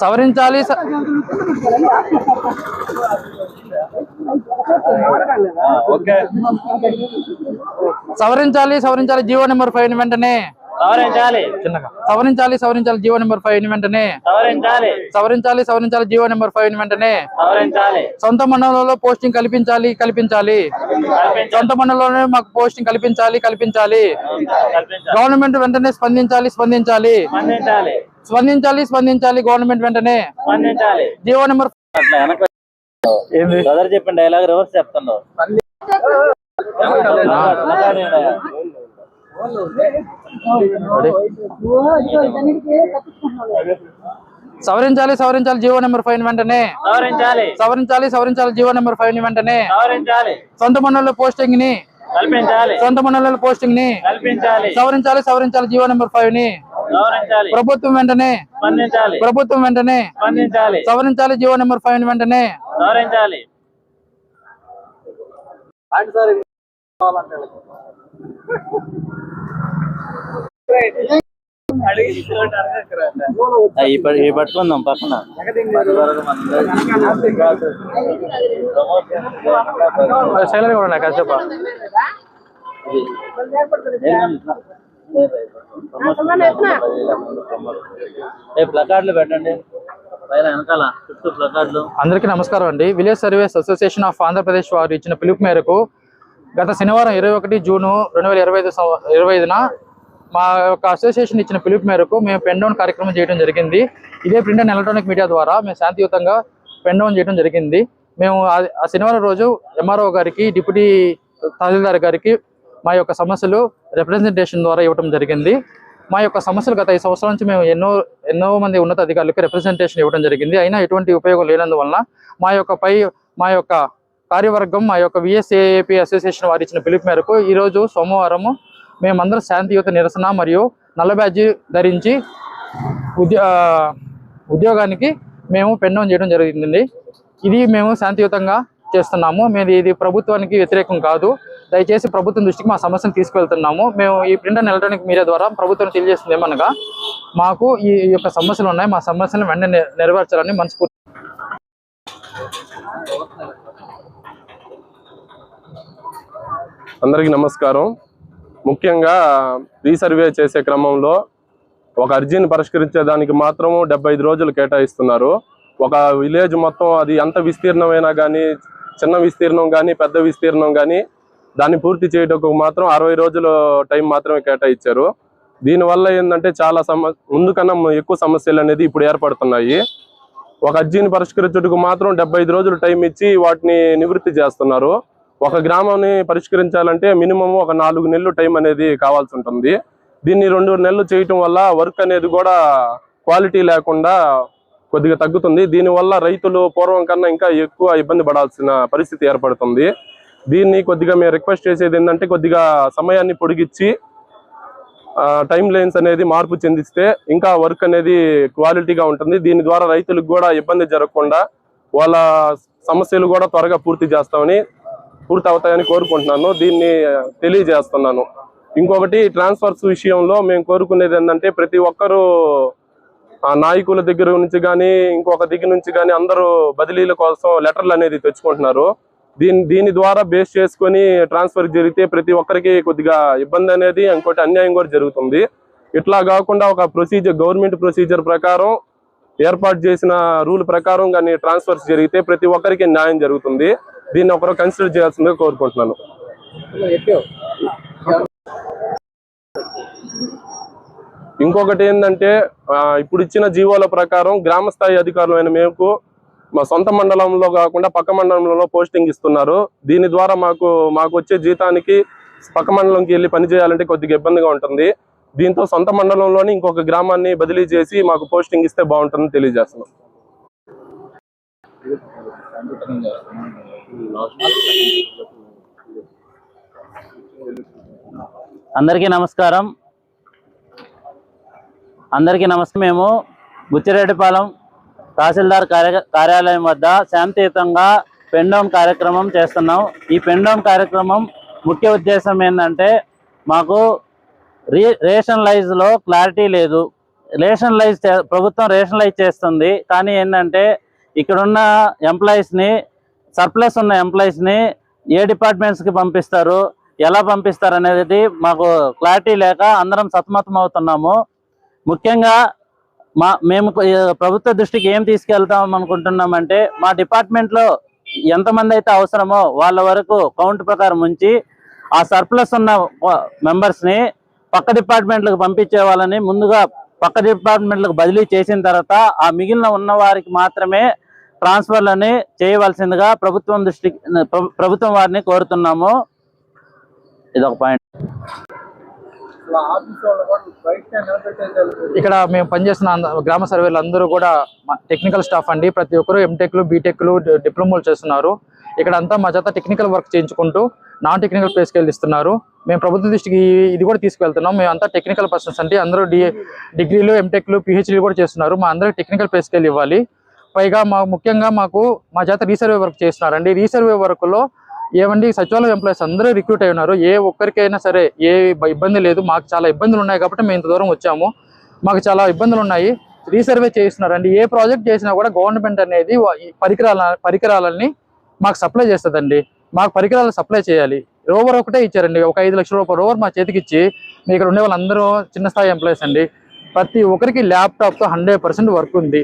సవరించాలి సవరించాలి సవరించాలి. జీవో నెంబర్ ఫైవ్ వెంటనే సవరించాలి. చిన్నగా. సవరించాలి సవరించాలి జీవో నెంబర్ ఫైవ్ వెంటనే. సవరించాలి. సవరించాలి సవరించాలి జీవో నెంబర్ ఫైవ్ వెంటనే. సవరించాలి. సొంత మండలంలో పోస్టింగ్ కల్పించాలి కల్పించాలి. కల్పించాలి. సొంత మండలంలోనే మాకు పోస్టింగ్ కల్పించాలి కల్పించాలి. కల్పించాలి. గవర్నమెంట్ వెంటనే స్పందించాలి స్పందించాలి. స్పందించాలి. స్పందించాలి స్పందించాలి గవర్నమెంట్ వెంటనే. జీవో నెంబర్ చెప్పిన డైలాగ్ రివర్స్ చెప్తున్నావు. సవరించాలి సవరించాలి జీవో నెంబర్ ఫైవ్ వెంటనే. సవరించాలి. సవరించాలి సవరించాలి జీవో నెంబర్ ఫైవ్ వెంటనే. సవరించాలి. సొంత మండలంలో పోస్టింగ్ని కల్పించాలి. సొంత మండలంలో పోస్టింగ్ని కల్పించాలి. సవరించాలి సవరించాలి జీవో నెంబర్ ఫైవ్ని సవరించాలి. ప్రభుత్వం వెంటనే. స్పందించాలి. ప్రభుత్వం వెంటనే. స్పందించాలి. సవరించాలి జీవో నెంబర్ ఫైవ్ వెంటనే. పట్టుకుందాం పక్కన. శైలజ కూడా నాకు కాసేపు ఏ ప్లకార్డులు పెట్టండి. అందరికీ నమస్కారం అండి. Village service association of Andhra Pradesh వారు ఇచ్చిన పిలుపు మేరకు గత శనివారం ఇరవై ఒకటి జూను రెండు వేల ఇరవై ఐదు ఇరవై ఐదున మా యొక్క అసోసియేషన్ ఇచ్చిన పిలుపు మేరకు మేము పెన్ డౌన్ కార్యక్రమం చేయడం జరిగింది. ఇదే ప్రింట్ అండ్ ఎలక్ట్రానిక్ మీడియా ద్వారా మేము శాంతియుతంగా పెన్ డౌన్ చేయడం జరిగింది. మేము ఆ- శనివారం రోజు ఎంఆర్ఓ గారికి డిప్యూటీ తహసీల్దార్ గారికి మా యొక్క సమస్యలు రిప్రజెంటేషన్ ద్వారా ఇవ్వడం జరిగింది. మా యొక్క సమస్యలు గత ఐదు సంవత్సరాల నుంచి మేము ఎన్నో ఎన్నో మంది ఉన్నత అధికారులకు రిప్రజెంటేషన్ ఇవ్వడం జరిగింది. అయినా ఎటువంటి ఉపయోగం లేనందువల్ల మా యొక్క పై మా యొక్క కార్యవర్గం మా యొక్క విఎస్ఏఏపీ అసోసియేషన్ వారు ఇచ్చిన పిలుపు మేరకు ఈరోజు సోమవారము మేమందరం శాంతియుత నిరసన మరియు నల్ల బ్యాడ్జి ధరించి ఉద్యో ఉద్యోగానికి మేము పెండం చేయడం జరిగింది ఇది మేము శాంతియుతంగా చేస్తున్నాము. మేము ఇది ప్రభుత్వానికి వ్యతిరేకం కాదు. దయచేసి ప్రభుత్వం దృష్టికి మా సమస్యను తీసుకువెళ్తున్నాము. మేము ఈ ప్రింట్ అండ్ ఎలక్ట్రానిక్ మీడియా ద్వారా ప్రభుత్వం తెలియజేస్తుంది ఏమనగా మాకు ఈ యొక్క సమస్యలు ఉన్నాయి. మా సమస్యలను వెంటనే నెరవేర్చాలని మనస్ఫూర్తి అందరికీ నమస్కారం. ముఖ్యంగా రీసర్వే చేసే క్రమంలో ఒక అర్జీని పరిష్కరించేదానికి మాత్రం డెబ్బై ఐదు రోజులు కేటాయిస్తున్నారు. ఒక విలేజ్ మొత్తం అది ఎంత విస్తీర్ణమైనా కానీ చిన్న విస్తీర్ణం కానీ పెద్ద విస్తీర్ణం కానీ దాన్ని పూర్తి చేయడానికి మాత్రం అరవై రోజులు టైం మాత్రమే కేటాయించారు దీనివల్ల ఏంటంటే చాలా సమ ముందు కన్నా ఎక్కువ సమస్యలు అనేది ఇప్పుడు ఏర్పడుతున్నాయి. ఒక అర్జీని పరిష్కరించుటకు మాత్రం డెబ్బై రోజులు టైం ఇచ్చి వాటిని నివృత్తి చేస్తున్నారు. ఒక గ్రామాన్ని పరిష్కరించాలంటే మినిమం ఒక నాలుగు నెలలు టైం అనేది కావాల్సి ఉంటుంది. దీన్ని రెండు నెలలు చేయటం వల్ల వర్క్ అనేది కూడా క్వాలిటీ లేకుండా కొద్దిగా తగ్గుతుంది. దీనివల్ల రైతులు పూర్వం కన్నా ఇంకా ఎక్కువ ఇబ్బంది పడాల్సిన పరిస్థితి ఏర్పడుతుంది. దీన్ని కొద్దిగా మేము రిక్వెస్ట్ చేసేది ఏంటంటే కొద్దిగా సమయాన్ని పొడిగించి టైం లైన్స్ అనేది మార్పు చెందిస్తే ఇంకా వర్క్ అనేది క్వాలిటీగా ఉంటుంది. దీని ద్వారా రైతులకు కూడా ఇబ్బంది జరగకుండా వాళ్ళ సమస్యలు కూడా త్వరగా పూర్తి చేస్తామని పూర్తి అవుతాయని కోరుకుంటున్నాను. దీన్ని తెలియజేస్తున్నాను. ఇంకొకటి ట్రాన్స్ఫర్స్ విషయంలో మేము కోరుకునేది ఏంటంటే ప్రతి ఒక్కరూ ఆ నాయకుల దగ్గర నుంచి కానీ ఇంకొక దగ్గర నుంచి కానీ అందరూ బదిలీల కోసం లెటర్లు అనేది తెచ్చుకుంటున్నారు. దీని దీని ద్వారా బేస్ చేసుకొని ట్రాన్స్ఫర్ జరిగితే ప్రతి ఒక్కరికి కొద్దిగా ఇబ్బంది అనేది ఇంకోటి అన్యాయం కూడా జరుగుతుంది. ఇట్లా కాకుండా ఒక ప్రొసీజర్ గవర్నమెంట్ ప్రొసీజర్ ప్రకారం ఏర్పాటు చేసిన రూల్ ప్రకారం కానీ ట్రాన్స్ఫర్స్ జరిగితే ప్రతి ఒక్కరికి న్యాయం జరుగుతుంది. దీన్ని ఒకరు కన్సిడర్ చేయాల్సిందిగా కోరుకుంటున్నాను. ఇంకొకటి ఏంటంటే ఇప్పుడు ఇచ్చిన జీవోల ప్రకారం గ్రామ స్థాయి అధికారులైన మేము మా సొంత మండలంలో కాకుండా పక్క మండలంలో పోస్టింగ్ ఇస్తున్నారు. దీని ద్వారా మాకు మాకు వచ్చే జీతానికి పక్క మండలంకి వెళ్ళి పనిచేయాలంటే కొద్దిగా ఇబ్బందిగా ఉంటుంది. దీంతో సొంత మండలంలోని ఇంకొక గ్రామాన్ని బదిలీ చేసి మాకు పోస్టింగ్ ఇస్తే బాగుంటుందని తెలియజేస్తున్నాం. అందరికీ నమస్కారం. అందరికీ నమస్తే. మేము బుచ్చిరెడ్డిపాలెం తహసీల్దార్ కార్యాలయం వద్ద శాంతియుతంగా పెండోమ్ కార్యక్రమం చేస్తున్నాం. ఈ పెండోమ్ కార్యక్రమం ముఖ్య ఉద్దేశం ఏంటంటే మాకు రీ రేషనలైజ్లో క్లారిటీ లేదు. రేషనలైజ్ చే- ప్రభుత్వం రేషనలైజ్ చేస్తుంది. కానీ ఏంటంటే ఇక్కడున్న ఎంప్లాయీస్ని సర్ప్లస్ ఉన్న ఎంప్లాయీస్ని ఏ డిపార్ట్మెంట్స్కి పంపిస్తారు ఎలా పంపిస్తారు అనేది మాకు క్లారిటీ లేక అందరం సతమతం అవుతున్నాము. ముఖ్యంగా మా మేము ప్రభుత్వ దృష్టికి ఏం తీసుకెళ్తాం అనుకుంటున్నామంటే మా డిపార్ట్మెంట్లో ఎంతమంది అయితే అవసరమో వాళ్ళ వరకు కౌంట్ ప్రకారం ఉంచి ఆ సర్ప్లస్ ఉన్న మెంబర్స్ని పక్క డిపార్ట్మెంట్లకు పంపించే వాళ్ళని ముందుగా పక్క డిపార్ట్మెంట్లకు బదిలీ చేసిన తర్వాత ఆ మిగిలిన ఉన్న వారికి మాత్రమే ట్రాన్స్ఫర్లని చేయవలసిందిగా ప్రభుత్వం దృష్టికి ప్ర- ప్రభుత్వం వారిని కోరుతున్నాము. ఇది ఒక పాయింట్ ఇక్కడ మేము పనిచేస్తున్న అంద- గ్రామ సర్వేలు అందరూ కూడా టెక్నికల్ స్టాఫ్ అండి. ప్రతి ఒక్కరు ఎంటెక్లు బీటెక్లు డిప్లొమాలు చేస్తున్నారు. ఇక్కడ అంతా మా చేత టెక్నికల్ వర్క్ చేయించుకుంటూ నాన్ టెక్నికల్ ప్లేస్కి వెళ్ళి ఇస్తున్నారు మేము ప్రభుత్వ దృష్టికి ఇది కూడా తీసుకెళ్తున్నాం మేము అంతా టెక్నికల్ పర్సన్స్ అంటే అందరూ డిగ్రీలు ఎంటెక్లు పిహెచ్డీలు కూడా చేస్తున్నారు. మా అందరూ టెక్నికల్ ప్లేస్కి వెళ్ళి ఇవ్వాలి. పైగా మా ముఖ్యంగా మాకు మా చేత రీసర్వే వర్క్ చేస్తున్నారండి. రీసర్వే వర్క్లో ఏమండి సచివాలయం ఎంప్లాయీస్ అందరూ రిక్రూట్ అయి ఉన్నారు. ఏ ఒక్కరికైనా సరే ఏ ఇబ్బంది లేదు. మాకు చాలా ఇబ్బందులు ఉన్నాయి కాబట్టి మేము ఇంత దూరం వచ్చాము. మాకు చాలా ఇబ్బందులు ఉన్నాయి. రీసర్వే చేయిస్తున్నారండి ఏ ప్రాజెక్ట్ చేసినా కూడా గవర్నమెంట్ అనేది పరికరాల పరికరాలని మాకు సప్లై చేస్తుందండి. మాకు పరికరాలు సప్లై చేయాలి. రోవర్ ఒకటే ఇచ్చారండి. ఒక ఐదు లక్షల రూపాయల రోవర్ మా చేతికి ఇచ్చి మీ ఇక్కడ ఉండే వాళ్ళందరూ చిన్న స్థాయి ఎంప్లాయీస్ అండి. ప్రతి ఒక్కరికి ల్యాప్టాప్తో హండ్రెడ్ పర్సెంట్ వర్క్ ఉంది.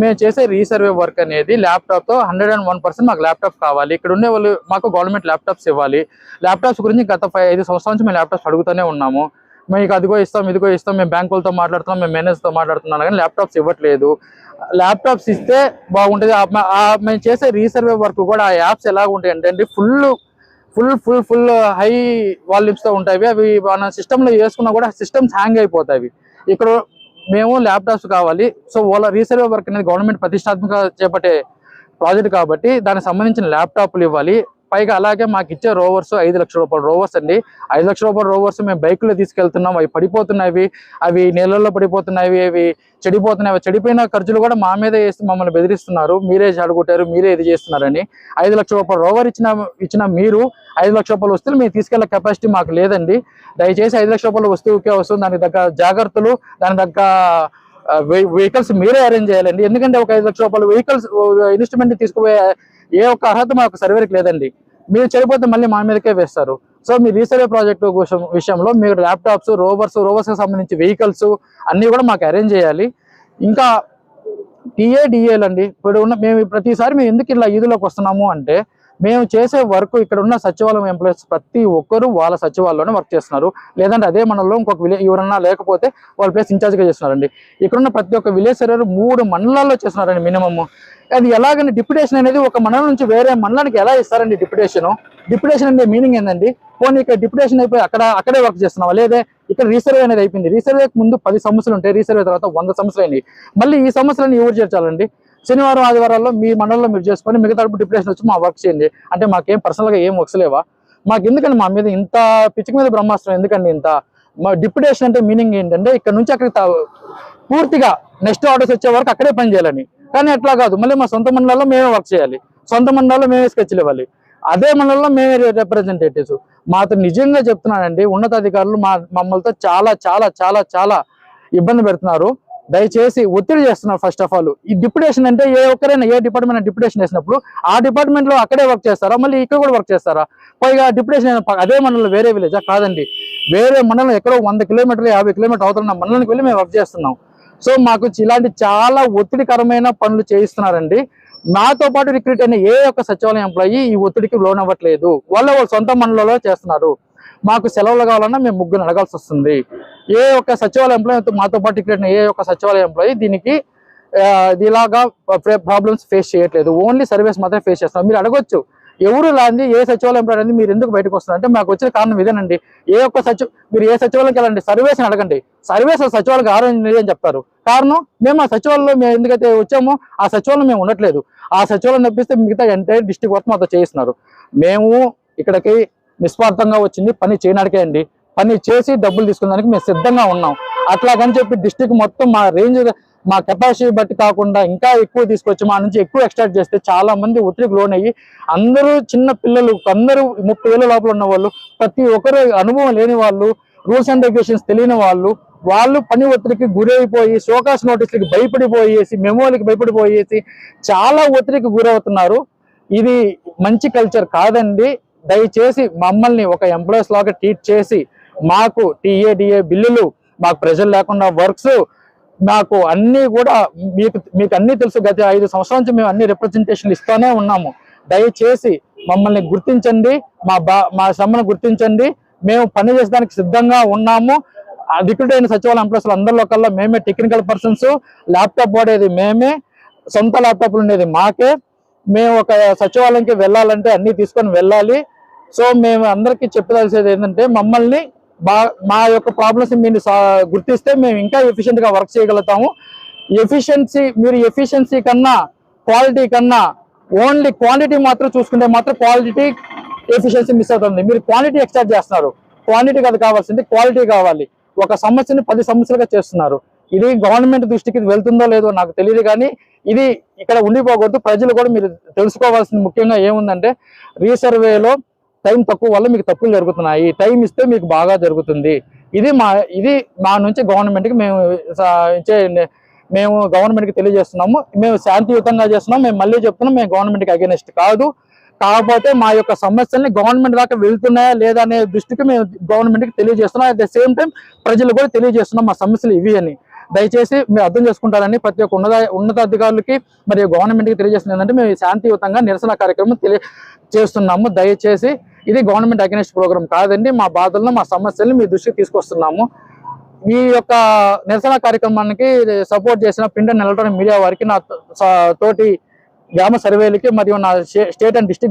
మేము చేసే రీసర్వే వర్క్ అనేది ల్యాప్టాప్తో హండ్రెడ్ అండ్ వన్ పర్సెంట్ మాకు ల్యాప్టాప్ కావాలి. ఇక్కడ ఉండే వాళ్ళు మాకు గవర్నమెంట్ ల్యాప్టాప్స్ ఇవ్వాలి. ల్యాప్టాప్స్ గురించి గత ఫైవ్ ఐదు సంవత్సరాల నుంచి మేము ల్యాప్టాప్స్ అడుగుతూనే ఉన్నాము. మీకు అదిగో ఇస్తాం ఇదిగో ఇస్తాం మేము బ్యాంకులతో మాట్లాడుతున్నాం మేము మేనేజర్తో మాట్లాడుతున్నాం కానీ ల్యాప్టాప్స్ ఇవ్వట్లేదు. ల్యాప్టాప్స్ ఇస్తే బాగుంటుంది. మేము చేసే రీసర్వే వర్క్ కూడా ఆ యాప్స్ ఎలా ఉంటాయి అంటే full full full full high వాల్యూమ్స్తో ఉంటాయి. అవి మన సిస్టంలో వేసుకున్నా కూడా సిస్టమ్స్ హ్యాంగ్ అయిపోతాయి. ఇక్కడ మేము ల్యాప్టాప్స్ కావాలి. సో వాళ్ళ రీసర్వే వర్క్ అనేది గవర్నమెంట్ ప్రతిష్టాత్మక చేపట్టే ప్రాజెక్ట్ కాబట్టి దానికి సంబంధించిన ల్యాప్టాప్లు ఇవ్వాలి. పైగా అలాగే మాకు ఇచ్చే రోవర్స్ ఐదు లక్షల రూపాయల రోవర్స్ అండి. ఐదు లక్షల రూపాయల రోవర్స్ మేము బైకులో తీసుకెళ్తున్నాం. అవి పడిపోతున్నాయి. అవి నీళ్ళల్లో పడిపోతున్నాయి. అవి చెడిపోతున్నాయి. అవి చెడిపోయిన ఖర్చులు కూడా మా మీద వేసి మమ్మల్ని బెదిరిస్తున్నారు. మీరే చెడగొట్టారు మీరే ఇది చేస్తున్నారని. ఐదు లక్షల రూపాయల రోవర్ ఇచ్చిన ఇచ్చిన మీరు ఐదు లక్షల రూపాయల వస్తువులు మీరు తీసుకెళ్ళే కెపాసిటీ మాకు లేదండి. దయచేసి ఐదు లక్షల రూపాయల వస్తువుకే వస్తుంది. దానికి తగ్గ జాగ్రత్తలు దాని తగ్గ వెహికల్స్ మీరే అరేంజ్ చేయాలండి. ఎందుకంటే ఒక ఐదు లక్షల రూపాయలు వెహికల్స్ ఇన్స్ట్రుమెంట్ తీసుకుపోయే ఏ ఒక్క అర్హత మాకు సర్వేకి లేదండి. మీరు చెడిపోతే మళ్ళీ మా మీదకే వేస్తారు. సో మీ రీసర్వే ప్రాజెక్టు విషయంలో మీరు ల్యాప్టాప్స్ రోవర్స్ రోవర్స్కి సంబంధించి వెహికల్స్ అన్నీ కూడా మాకు అరేంజ్ చేయాలి. ఇంకా టీఏడిఏలు అండి ఇప్పుడు ఉన్న మేము ప్రతిసారి మేము ఎందుకు ఇలా ఈదులోకి వస్తున్నాము అంటే మేము చేసే వర్క్ ఇక్కడ ఉన్న సచివాలయం ఎంప్లాయీస్ ప్రతి ఒక్కరు వాళ్ళ సచివాలయంలోనే వర్క్ చేస్తున్నారు. లేదంటే అదే మండలంలో ఇంకొక విలేజ్ ఎవరన్నా లేకపోతే వాళ్ళ ప్లేస్ ఇన్ఛార్జ్గా చేస్తున్నారండి. ఇక్కడ ఉన్న ప్రతి ఒక్క విలేజ్ సర్వేర్ మూడు మండలాల్లో చేస్తున్నారండి మినిమమ్ అది ఎలాగని డిప్యుటేషన్ అనేది ఒక మండలం నుంచి వేరే మండలానికి ఎలా ఇస్తారండి డిప్యుటేషన్ డిప్యుటేషన్ అంటే మీనింగ్ ఏంటండి పోనీ ఇక్కడ డిప్యుటేషన్ అయిపోయి అక్కడ అక్కడే వర్క్ చేస్తున్నావా? లేదే ఇక్కడ రీసర్వే అనేది అయిపోయింది. రీసర్వేకి ముందు పది సంవత్సరాలు ఉంటాయి రీసర్వే తర్వాత వంద సంవత్సరాలు మళ్ళీ ఈ సంవత్సరాన్ని ఎవరు చేర్చాలండి? శనివారం ఆదివారాల్లో మీ మండలంలో మీరు చేసుకొని మిగతా డిప్రెషన్ వచ్చి మా వర్క్ చేయండి. అంటే మాకేం పర్సనల్గా ఏం వర్క్స్ లేవా? మాకు ఎందుకండి మా మీద ఇంత పిచ్చిక మీద బ్రహ్మాస్త్రం ఎందుకండి ఇంత? మా డిప్యుటేషన్ అంటే మీనింగ్ ఏంటంటే ఇక్కడ నుంచి అక్కడికి పూర్తిగా నెక్స్ట్ ఆర్డర్స్ వచ్చే వరకు అక్కడే పని చేయాలని. కానీ అట్లా కాదు. మళ్ళీ మా సొంత మండలాల్లో మేమే వర్క్ చేయాలి. సొంత మండలాల్లో మేమే స్కెచ్లు ఇవ్వాలి. అదే మండలంలో మేమే రిప్రజెంటేటివ్స్ మాతో నిజంగా చెప్తున్నానండి ఉన్నతాధికారులు మా మమ్మల్తో చాలా చాలా చాలా చాలా ఇబ్బంది పెడుతున్నారు. దయచేసి ఒత్తిడి చేస్తున్నారు ఫస్ట్ ఆఫ్ ఆల్ ఈ డిప్యుటేషన్ అంటే ఏ ఒక్కరైనా ఏ డిపార్ట్మెంట్ డిప్యుటేషన్ చేసినప్పుడు ఆ డిపార్ట్మెంట్లో అక్కడే వర్క్ చేస్తారా? మళ్ళీ ఇక్కడ కూడా వర్క్ చేస్తారా? పైగా డిప్యుటేషన్ అదే మండలం వేరే విలేజా కాదండి. వేరే మండలం ఎక్కడో వంద కిలోమీటర్లు యాభై కిలోమీటర్ అవుతున్న మండలానికి వెళ్ళి మేము వర్క్ చేస్తున్నాం. సో మాకు ఇలాంటి చాలా ఒత్తిడికరమైన పనులు చేయిస్తున్నారండి. నాతో పాటు రిక్రూట్ అయిన ఏ ఒక్క సచివాలయం ఎంప్లాయీ ఈ ఒత్తిడికి లోనవ్వట్లేదు. వాళ్ళ వాళ్ళ సొంత మండలంలో చేస్తున్నారు. మాకు సెలవులు కావాలన్నా మేము ముగ్గురు అడగాల్సి వస్తుంది. ఏ ఒక్క సచివాలయం ఎంప్లాయీ మాతో పాటు ఇక్కడ ఏ ఒక్క సచివాలయం ఎంప్లాయీ దీనికి ఇలాగా ప్రాబ్లమ్స్ ఫేస్ చేయట్లేదు. ఓన్లీ సర్వీస్ మాత్రమే ఫేస్ చేస్తున్నాం. మీరు అడగొచ్చు ఎవరు లాంది ఏ సచివాలయం ఎంప్లాయీ అనేది మీరు ఎందుకు బయటకు వస్తున్నారు? అంటే మాకు వచ్చిన కారణం ఇదేనండి. ఏ ఒక్క సచివ మీరు ఏ సచివాలయంకి వెళ్ళండి సర్వేస్ని అడగండి. సర్వేస్ సచివాలయం ఆరోగ్యం అని చెప్తారు. కారణం మేము ఆ సచివాలయంలో మేము ఎందుకైతే వచ్చామో ఆ సచివాలయం మేము ఉండట్లేదు. ఆ సచివాలయం తప్పిస్తే మిగతా ఎంటైర్ డిస్టిక్ వర్క్ మాతో చేయిస్తున్నారు. మేము ఇక్కడికి నిస్వార్థంగా వచ్చింది. పని చేయడానికే అండి. పని చేసి డబ్బులు తీసుకునేదానికి మేము సిద్ధంగా ఉన్నాం. అట్లాగని చెప్పి డిస్టిక్ మొత్తం మా రేంజ్ మా కెపాసిటీ బట్టి కాకుండా ఇంకా ఎక్కువ తీసుకొచ్చి మా నుంచి ఎక్కువ ఎక్స్ట్రాక్ట్ చేస్తే చాలా మంది ఒత్తిడికి లోనయ్యి అందరూ చిన్న పిల్లలు అందరూ ముప్పై ఏళ్ళ లోపల ఉన్న వాళ్ళు ప్రతి ఒక్కరు అనుభవం లేని వాళ్ళు రూల్స్ అండ్ రెగ్యులేషన్స్ తెలియని వాళ్ళు వాళ్ళు పని ఒత్తిడికి గురైపోయి షోకాస్ నోటీసులకి భయపడిపోయేసి మెమోలకి భయపడిపోయేసి చాలా ఒత్తిడికి గురవుతున్నారు. ఇది మంచి కల్చర్ కాదండి. దయచేసి మమ్మల్ని ఒక ఎంప్లాయీస్ లాగా ట్రీట్ చేసి మాకు టీఏడిఏ బిల్లులు మాకు ప్రెజర్ లేకుండా వర్క్స్ మాకు అన్ని కూడా మీకు మీకు అన్ని తెలుసు. గత ఐదు సంవత్సరాల నుంచి మేము అన్ని రిప్రజెంటేషన్లు ఇస్తూనే ఉన్నాము. దయచేసి మమ్మల్ని గుర్తించండి. మా బా మా శ్రమను గుర్తించండి. మేము పని చేసేదానికి సిద్ధంగా ఉన్నాము. అధికృతైన సచివాలయ ఎంప్లాయీస్ అందరిలో కల్లా మేమే టెక్నికల్ పర్సన్స్ ల్యాప్టాప్ వాడేది మేమే. సొంత ల్యాప్టాప్లు ఉండేది మాకే. మేము ఒక సచివాలయంకి వెళ్ళాలంటే అన్ని తీసుకొని వెళ్ళాలి. సో మేము అందరికీ చెప్పదలిసేది ఏంటంటే మమ్మల్ని మా యొక్క ప్రాబ్లమ్స్ మీరు సా- గుర్తిస్తే మేము ఇంకా ఎఫిషియెంట్గా వర్క్ చేయగలుగుతాము. ఎఫిషియన్సీ మీరు ఎఫిషియన్సీ కన్నా క్వాలిటీ కన్నా ఓన్లీ క్వాంటిటీ మాత్రం చూసుకుంటే మాత్రం క్వాలిటీ ఎఫిషియన్సీ మిస్ అవుతుంది. మీరు క్వాంటిటీ ఎక్స్ట్రా చేస్తున్నారు. క్వాంటిటీ కాదు కావాల్సింది క్వాలిటీ కావాలి. ఒక సమస్యని పది సమస్యలుగా చేస్తున్నారు. ఇది గవర్నమెంట్ దృష్టికి వెళ్తుందో లేదో నాకు తెలియదు కానీ ఇది ఇక్కడ ఉండిపోకూడదు. ప్రజలు కూడా మీరు తెలుసుకోవాల్సింది ముఖ్యంగా ఏముందంటే రీసర్వేలో టైం తక్కువ వల్ల మీకు తప్పులు జరుగుతున్నాయి. టైం ఇస్తే మీకు బాగా జరుగుతుంది. ఇది మా ఇది మా నుంచి గవర్నమెంట్కి మేము ఇచ్చే మేము గవర్నమెంట్కి తెలియజేస్తున్నాము. మేము శాంతియుతంగా చేస్తున్నాం. మేము మళ్ళీ చెప్తున్నాం మేము గవర్నమెంట్కి అగేనెస్ట్ కాదు. కాకపోతే మా యొక్క సమస్యల్ని గవర్నమెంట్ దాకా వెళ్తున్నాయా లేదా అనే దృష్టికి మేము గవర్నమెంట్కి తెలియజేస్తున్నాం. అట్ ద సేమ్ టైం ప్రజలు కూడా తెలియజేస్తున్నాం మా సమస్యలు ఇవి అని. దయచేసి మీరు అర్థం చేసుకుంటారని ప్రతి ఒక్క ఉన్నత ఉన్నతాధికారులకి మరియు గవర్నమెంట్కి తెలియజేస్తుంది ఏంటంటే మేము ఈ శాంతియుతంగా నిరసన కార్యక్రమం తెలియ చేస్తున్నాము. దయచేసి ఇది గవర్నమెంట్ అగెనిస్ట్ ప్రోగ్రామ్ కాదండి. మా బాధలను మా సమస్యలను మీ దృష్టికి తీసుకొస్తున్నాము. మీ యొక్క నిరసన కార్యక్రమానికి సపోర్ట్ చేసిన ప్రింట్ అండ్ ఎలక్ట్రానిక్ మీడియా వారికి నా తోటి గ్రామ సర్వేలకి మరియు నా స్టేట్ అండ్ డిస్ట్రిక్ట్